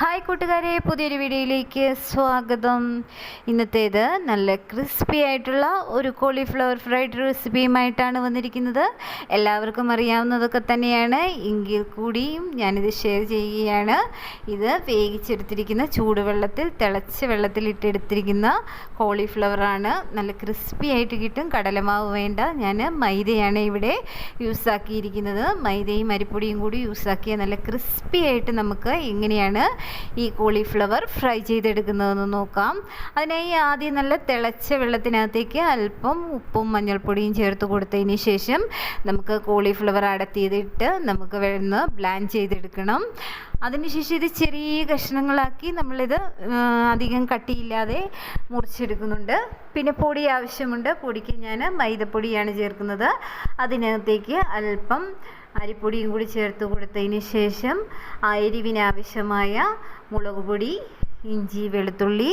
Hi കൂട്ടുകാരെ പുതിയൊരു വീഡിയോയിലേക്ക് സ്വാഗതം. ഇന്നത്തേത് നല്ല ക്രിസ്പി ആയിട്ടുള്ള ഒരു കോളിഫ്ലവർ ഫ്രൈഡ് റെസിപ്പിയുമായിട്ടാണ് വന്നിരിക്കുന്നത്. എല്ലാവർക്കും അറിയാവുന്നതൊക്കെ തന്നെയാണ്. എങ്കിൽ കൂടിയും ഞാനിത് ഷെയർ ചെയ്യുകയാണ്. ഇത് വേവിച്ചെടുത്തിരിക്കുന്ന ചൂടുവെള്ളത്തിൽ തിളച്ച വെള്ളത്തിൽ ഇട്ടെടുത്തിരിക്കുന്ന കോളിഫ്ലവറാണ് നല്ല ക്രിസ്പി ആയിട്ട് കിട്ടും. കടലമാവ് വേണ്ട. ഞാൻ മൈദയാണ് ഇവിടെ യൂസാക്കിയിരിക്കുന്നത് മൈദയും അരിപ്പൊടിയും കൂടി യൂസ് ആക്കിയ നല്ല ക്രിസ്പി ആയിട്ട് നമുക്ക് എങ്ങനെയാണ് ഈ കോളിഫ്ലവർ ഫ്രൈ ചെയ്തെടുക്കുന്നതെന്ന് നോക്കാം. അതിനായി ആദ്യം നല്ല തിളച്ച വെള്ളത്തിനകത്തേക്ക് അല്പം ഉപ്പും മഞ്ഞൾപ്പൊടിയും ചേർത്ത് കൊടുത്തതിന് ശേഷം നമുക്ക് കോളിഫ്ലവർ അടത്തിയതിട്ട് നമുക്ക് വെന്ന് ബ്ലാൻഡ് ചെയ്തെടുക്കണം. അതിനുശേഷം ഇത് ചെറിയ കഷ്ണങ്ങളാക്കി നമ്മളിത് അധികം കട്ടിയില്ലാതെ മുറിച്ചെടുക്കുന്നുണ്ട്. പിന്നെ പൊടി ആവശ്യമുണ്ട്. പൊടിക്ക് ഞാൻ മൈദപ്പൊടിയാണ് ചേർക്കുന്നത്. അതിനകത്തേക്ക് അല്പം അരിപ്പൊടിയും കൂടി ചേർത്ത് കൊടുത്തതിന് ശേഷം ആ എരിവിനാവശ്യമായ മുളക് പൊടി ഇഞ്ചി വെളുത്തുള്ളി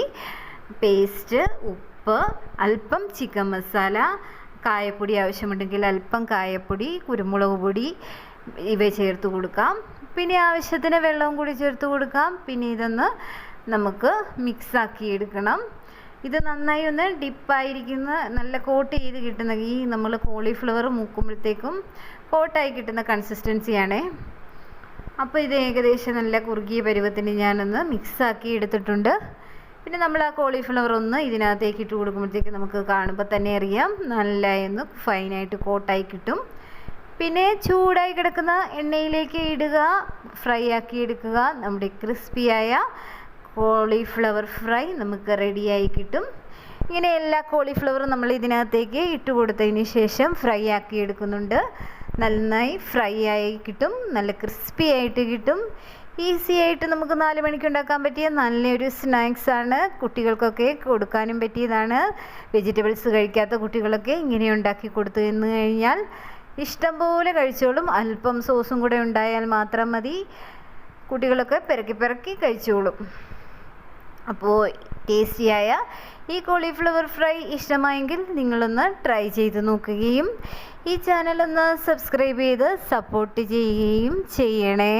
പേസ്റ്റ് ഉപ്പ് അല്പം ചിക്കൻ മസാല കായപ്പൊടി ആവശ്യമുണ്ടെങ്കിൽ അല്പം കായപ്പൊടി കുരുമുളക് പൊടി ഇവ ചേർത്ത് കൊടുക്കാം. പിന്നെ ആവശ്യത്തിന് വെള്ളവും കൂടി ചേർത്ത് കൊടുക്കാം. പിന്നെ ഇതൊന്ന് നമുക്ക് മിക്സാക്കി എടുക്കണം. ഇത് നന്നായി ഒന്ന് ഡിപ്പായിരിക്കുന്ന നല്ല കോട്ട് ചെയ്ത് കിട്ടുന്ന ഈ നമ്മൾ കോളിഫ്ലവർ മൂക്കുമ്പോഴത്തേക്കും കോട്ടായി കിട്ടുന്ന കൺസിസ്റ്റൻസിയാണേ. അപ്പോൾ ഇത് ഏകദേശം നല്ല കുറുകിയ പരുവത്തിന് ഞാനൊന്ന് മിക്സാക്കി എടുത്തിട്ടുണ്ട്. പിന്നെ നമ്മൾ ആ കോളിഫ്ലവർ ഒന്ന് ഇതിനകത്തേക്ക് ഇട്ട് കൊടുക്കുമ്പോഴത്തേക്ക് നമുക്ക് കാണുമ്പോൾ തന്നെ അറിയാം നല്ല ഒന്ന് ഫൈനായിട്ട് കോട്ടായി കിട്ടും. പിന്നെ ചൂടായി കിടക്കുന്ന എണ്ണയിലേക്ക് ഇടുക ഫ്രൈ ആക്കി എടുക്കുക നമ്മുടെ ക്രിസ്പിയായ കോളിഫ്ലവർ ഫ്രൈ നമുക്ക് റെഡിയായി കിട്ടും. ഇങ്ങനെ എല്ലാ കോളിഫ്ലവറും നമ്മൾ ഇതിനകത്തേക്ക് ഇട്ട് കൊടുത്തതിന് ശേഷം ഫ്രൈ ആക്കി എടുക്കുന്നുണ്ട്. നന്നായി ഫ്രൈ ആയി കിട്ടും. നല്ല ക്രിസ്പി ആയിട്ട് കിട്ടും. ഈസി ആയിട്ട് നമുക്ക് നാല് മണിക്ക് ഉണ്ടാക്കാൻ പറ്റിയ നല്ലൊരു സ്നാക്സ് ആണ്. കുട്ടികൾക്കൊക്കെ കൊടുക്കാനും പറ്റിയതാണ്. വെജിറ്റബിൾസ് കഴിക്കാത്ത കുട്ടികളൊക്കെ ഇങ്ങനെ ഉണ്ടാക്കി കൊടുത്തു എന്ന് കഴിഞ്ഞാൽ ഇഷ്ടം പോലെ കഴിച്ചോളും. അല്പം സോസും കൂടെ ഉണ്ടായാൽ മാത്രം മതി. കുട്ടികളൊക്കെ പെരക്കി പെരക്കി കഴിച്ചോളും. അപ്പോൾ ടേസ്റ്റിയായ ഈ കോളിഫ്ലവർ ഫ്രൈ ഇഷ്ടമായെങ്കിൽ നിങ്ങളൊന്ന് ട്രൈ ചെയ്ത് നോക്കുകയും ഈ ചാനൽ ഒന്ന് സബ്സ്ക്രൈബ് ചെയ്ത് സപ്പോർട്ട് ചെയ്യുകയും ചെയ്യണേ.